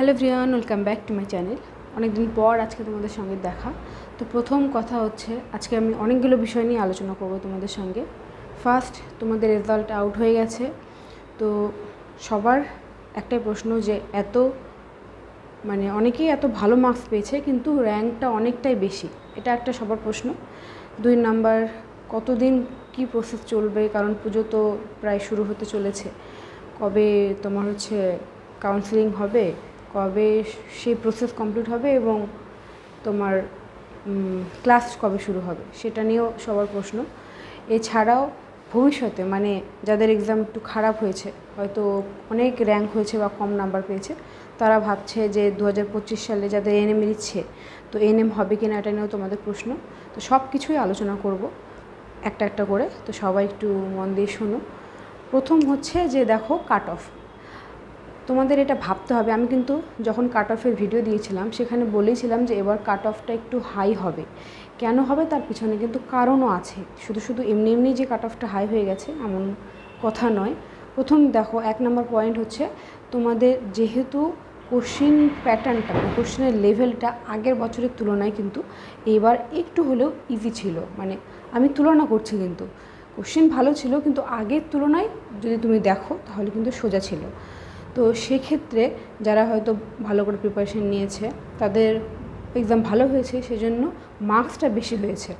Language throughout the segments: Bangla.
Hello ভ্রিয়ান welcome back to my channel অনেকদিন পর আজকে তোমাদের সঙ্গে দেখা। তো প্রথম কথা হচ্ছে, আজকে আমি অনেকগুলো বিষয় নিয়ে আলোচনা করব তোমাদের সঙ্গে। ফার্স্ট তোমাদের রেজাল্ট আউট হয়ে গেছে। তো সবার একটাই প্রশ্ন যে এত মানে অনেকেই এত ভালো মার্কস পেয়েছে, কিন্তু র্যাঙ্কটা অনেকটাই বেশি। এটা একটা সবার প্রশ্ন। দুই নাম্বার, কতদিন কি প্রসেস চলবে? কারণ পুজো তো প্রায় শুরু হতে চলেছে। কবে তোমার হচ্ছে কাউন্সিলিং হবে? কবে সেই প্রসেস কমপ্লিট হবে এবং তোমার ক্লাস কবে শুরু হবে, সেটা নিয়েও সবার প্রশ্ন। এছাড়াও ভবিষ্যতে মানে যাদের এক্সাম একটু খারাপ হয়েছে, হয়তো অনেক র্যাঙ্ক হয়েছে বা কম নাম্বার পেয়েছে, তারা ভাবছে যে দু হাজার পঁচিশ সালে যাদের এনএম ইচ্ছে তো এনএম হবে কি না এটা নিয়েও তোমাদের প্রশ্ন। তো সব কিছুই আলোচনা করব, একটা একটা করে। তো সবাই একটু মন দিয়ে শোনো। প্রথম হচ্ছে যে দেখো কাট অফ তোমাদের এটা ভাবতে হবে। আমি কিন্তু যখন কাট অফের ভিডিও দিয়েছিলাম, সেখানে বলেছিলাম যে এবার কাট অফটা একটু হাই হবে। কেন হবে? তার পিছনে কিন্তু কারণও আছে। শুধু শুধু এমনি এমনি যে কাট অফটা হাই হয়ে গেছে, এমন কথা নয়। প্রথম দেখো, এক নম্বর পয়েন্ট হচ্ছে তোমাদের যেহেতু কোশ্চিন প্যাটার্নটা কোশ্চেনের লেভেলটা আগের বছরের তুলনায় কিন্তু এবার একটু হলেও ইজি ছিল। মানে আমি তুলনা করছি কিন্তু। কোশ্চেন ভালো ছিল, কিন্তু আগের তুলনায় যদি তুমি দেখো, তাহলে কিন্তু সোজা ছিল। তো সেক্ষেত্রে যারা হয়তো ভালো করে প্রিপারেশন নিয়েছে, তাদের এক্সাম ভালো হয়েছে, সেজন্য মার্কসটা বেশি হয়েছে।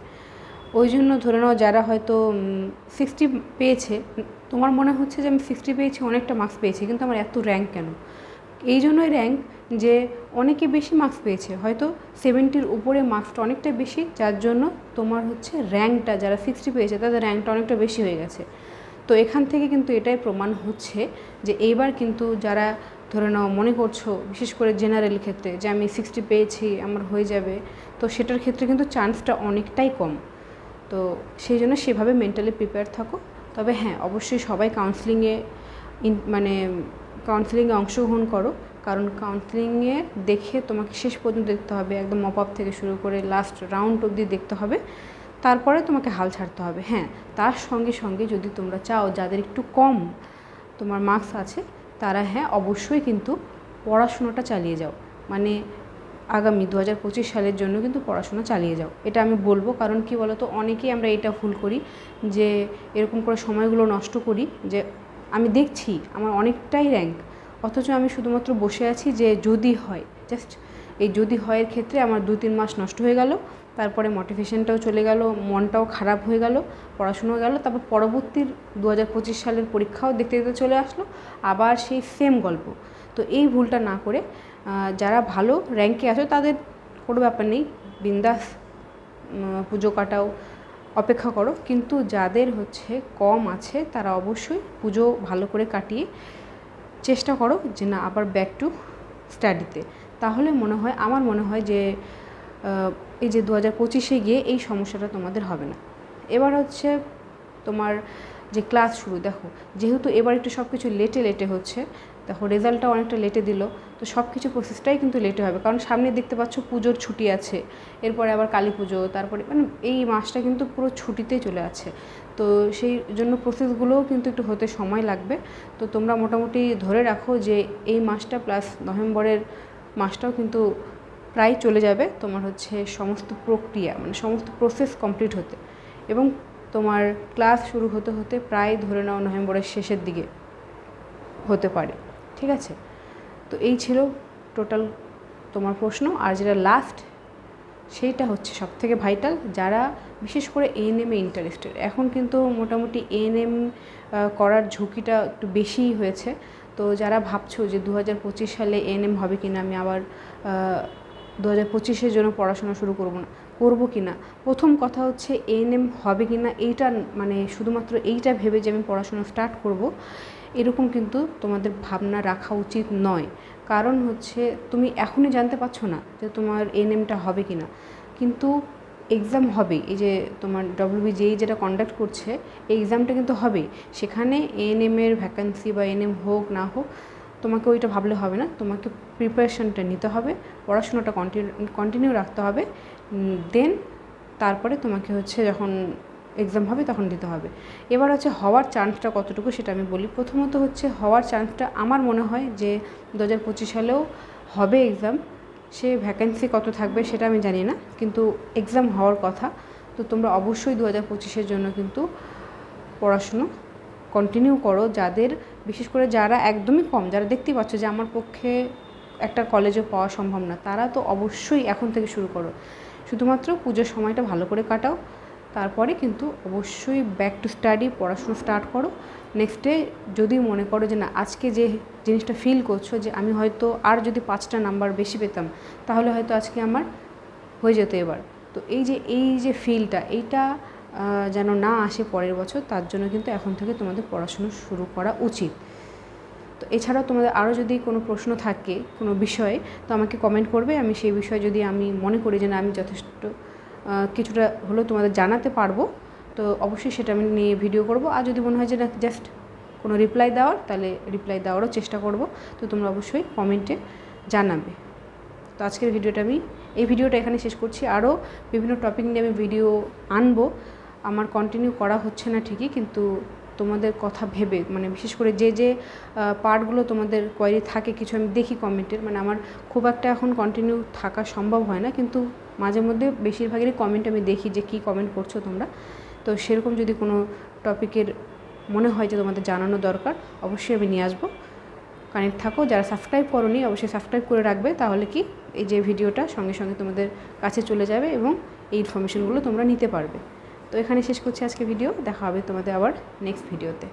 ওই জন্য ধরে নাও যারা হয়তো সিক্সটি পেয়েছে, তোমার মনে হচ্ছে যে আমি সিক্সটি পেয়েছি, অনেকটা মার্কস পেয়েছি, কিন্তু আমার এত র্যাঙ্ক কেন? এই জন্যই র্যাঙ্ক যে অনেকে বেশি মার্কস পেয়েছে, হয়তো সেভেন্টির উপরে মার্কসটা অনেকটা বেশি, যার জন্য তোমার হচ্ছে র্যাঙ্কটা যারা সিক্সটি পেয়েছে, তাদের র্যাঙ্কটা অনেকটা বেশি হয়ে গেছে। তো এখান থেকে কিন্তু এটাই প্রমাণ হচ্ছে যে এইবার কিন্তু যারা, ধরে নাও মনে করছ, বিশেষ করে জেনারেল ক্ষেত্রে যে আমি সিক্সটি পেয়েছি, আমার হয়ে যাবে, তো সেটার ক্ষেত্রে কিন্তু চান্সটা অনেকটাই কম। তো সেই জন্য সেভাবে মেন্টালি প্রিপেয়ার থাকো। তবে হ্যাঁ অবশ্যই সবাই কাউন্সিলিংয়ে মানে কাউন্সিলিংয়ে অংশগ্রহণ করো। কারণ কাউন্সিলিংয়ে দেখে তোমাকে শেষ পর্যন্ত দেখতে হবে, একদম মপ আপ থেকে শুরু করে লাস্ট রাউন্ড অবধি দেখতে হবে। তারপরে তোমাকে হাল ছাড়তে হবে। হ্যাঁ তার সঙ্গে সঙ্গে যদি তোমরা চাও যাদের একটু কম তোমার মার্কস আছে, তারা হ্যাঁ অবশ্যই কিন্তু পড়াশোনাটা চালিয়ে যাও। মানে আগামী দু হাজার পঁচিশ সালের জন্য কিন্তু পড়াশোনা চালিয়ে যাও। এটা আমি বলব কারণ কি বলতো, অনেকেই আমরা এটা ভুল করি যে এরকম করে সময়গুলো নষ্ট করি যে আমি দেখছি, আমার অনেকটাই র্যাঙ্ক অথচ আমি শুধুমাত্র বসে আছি যে যদি হয় জাস্ট এই যদি হয়ের ক্ষেত্রে আমার দু তিন মাস নষ্ট হয়ে গেল তারপরে মোটিভেশনটাও চলে গেল, মনটাও খারাপ হয়ে গেল পড়াশুনো গেল, তারপর পরবর্তী দু হাজার পঁচিশ সালের পরীক্ষাও দেখতে দেখতে চলে আসলো, আবার সেই সেম গল্প। তো এই ভুলটা না করে যারা ভালো র্যাঙ্কে আছো তাদের কোনো ব্যাপার নেই, বিন্দাস পুজো কাটাও, অপেক্ষা করো। কিন্তু যাদের হচ্ছে কম আছে তারা অবশ্যই পুজো ভালো করে কাটিয়ে চেষ্টা করো যে না আবার ব্যাক টু স্টাডিতে তাহলে মনে হয়, আমার মনে হয় যে এই যে দু হাজার পঁচিশে গিয়ে এই সমস্যাটা তোমাদের হবে না। এবার হচ্ছে তোমার যে ক্লাস শুরু, দেখো, যেহেতু এবার একটু সব কিছু লেটে লেটে হচ্ছে, দেখো রেজাল্টটা অনেকটা লেটে দিল, তো সব কিছু প্রসেসটাই কিন্তু লেটে হবে, কারণ সামনে দেখতে পাচ্ছ পুজোর ছুটি আছে, এরপরে আবার কালী পুজো, তারপরে মানে এই মাসটা কিন্তু পুরো ছুটিতে চলে আছে, তো সেই জন্য প্রসেসগুলোও কিন্তু একটু হতে সময় লাগবে, তো তোমরা মোটামুটি ধরে রাখো যে এই মাসটা প্লাস নভেম্বরের মাসটাও কিন্তু প্রায় চলে যাবে তোমার হচ্ছে সমস্ত প্রক্রিয়া মানে সমস্ত প্রসেস কমপ্লিট হতে। এবং তোমার ক্লাস শুরু হতে হতে প্রায় ধরে নাও নভেম্বরের শেষের দিকে হতে পারে, ঠিক আছে? তো এই ছিল টোটাল তোমার প্রশ্ন। আর যেটা লাস্ট সেইটা হচ্ছে সব থেকে ভাইটাল যারা বিশেষ করে এএনএমে ইন্টারেস্টেড এখন কিন্তু মোটামুটি এএনএম করার ঝুঁকিটা একটু বেশিই হয়েছে। তো যারা ভাবছ যে দু হাজার পঁচিশ সালে এএনএম হবে কিনা, আমি আবার দু হাজার পঁচিশের জন্য পড়াশোনা শুরু করব না, করব কি না? প্রথম কথা হচ্ছে এএনএম হবে কি না, এইটা মানে শুধুমাত্র এইটা ভেবে যে আমি পড়াশোনা স্টার্ট করব, এরকম কিন্তু তোমাদের ভাবনা রাখা উচিত নয়। কারণ হচ্ছে তুমি এখনই জানতে পারছ না যে তোমার এএনএমটা হবে কি না। কিন্তু এক্সাম হবে এই যে তোমার ডব্লিউবিজেই যেটা কন্ডাক্ট করছে, এই এক্সামটা কিন্তু হবে সেখানে এএনএমের ভ্যাকান্সি বা এএনএম হোক না হোক তোমাকে ওইটা ভাবলে হবে না। তোমাকে প্রিপারেশনটা নিতে হবে, পড়াশোনাটা কন্টিনিউ কন্টিনিউ রাখতে হবে। দেন তারপরে তোমাকে হচ্ছে যখন এক্সাম হবে তখন দিতে হবে। এবার হচ্ছে হওয়ার চান্সটা কতটুকু সেটা আমি বলি। প্রথমত হচ্ছে হওয়ার চান্সটা আমার মনে হয় যে দু হাজার পঁচিশ সালেও হবে এক্সাম সে ভ্যাকেন্সি কত থাকবে সেটা আমি জানি না, কিন্তু এক্সাম হওয়ার কথা। তো তোমরা অবশ্যই দু হাজার পঁচিশের জন্য কিন্তু পড়াশুনো কন্টিনিউ করো। যাদের বিশেষ করে যারা একদমই কম, যারা দেখতেই পাচ্ছ যে আমার পক্ষে একটা কলেজে পাওয়া সম্ভব না, তারা তো অবশ্যই এখন থেকে শুরু করো। শুধুমাত্র পুজোর সময়টা ভালো করে কাটাও, তারপরে কিন্তু অবশ্যই ব্যাক টু স্টাডি পড়াশুনো স্টার্ট করো। নেক্সট ডে যদি মনে করো যে না, আজকে যে জিনিসটা ফিল করছ যে আমি হয়তো আর যদি পাঁচটা নাম্বার বেশি পেতাম, তাহলে হয়তো আজকে আমার হয়ে যেত এবার। তো এই যে এই যে ফিলটা এইটা যেন না আসে পরের বছর, তার জন্য কিন্তু এখন থেকে তোমাদের পড়াশুনো শুরু করা উচিত। তো এছাড়াও তোমাদের আরও যদি কোনো প্রশ্ন থাকে, কোনো বিষয়ে, তো আমাকে কমেন্ট করবে। আমি সেই বিষয়ে যদি আমি মনে করি যে না, আমি যথেষ্ট কিছুটা হলেও তোমাদের জানাতে পারব, তো অবশ্যই সেটা আমি নিয়ে ভিডিও করব। আর যদি মনে হয় যে না জাস্ট কোনো রিপ্লাই দেওয়ার, তাহলে রিপ্লাই দেওয়ারও চেষ্টা করব। তো তোমরা অবশ্যই কমেন্টে জানাবে। তো আজকের ভিডিওটা আমি, এই ভিডিওটা এখানে শেষ করছি। আরও বিভিন্ন টপিক নিয়ে আমি ভিডিও আনব। আমার কন্টিনিউ করা হচ্ছে না ঠিকই, কিন্তু তোমাদের কথা ভেবে মানে বিশেষ করে যে যে পার্টগুলো তোমাদের কোয়ারি থাকে কিছু আমি দেখি কমেন্টের মানে আমার খুব একটা এখন কন্টিনিউ থাকা সম্ভব হয় না, কিন্তু মাঝে মধ্যে বেশিরভাগেরই কমেন্ট আমি দেখি যে, কী কমেন্ট করছ তোমরা। তো সেরকম যদি কোনো টপিকের মনে হয় যে, তোমাদের জানানো দরকার, অবশ্যই আমি নিয়ে আসব। কানেক্ট থাকো, যারা সাবস্ক্রাইব করোনি, অবশ্যই সাবস্ক্রাইব করে রাখবে, তাহলে কি এই যে ভিডিওটা সঙ্গে সঙ্গে তোমাদের কাছে চলে যাবে এবং এই ইনফরমেশনগুলো তোমরা নিতে পারবে। তো এখানে শেষ করছি আজকে ভিডিও। দেখা হবে তোমাদের আবার নেক্সট ভিডিওতে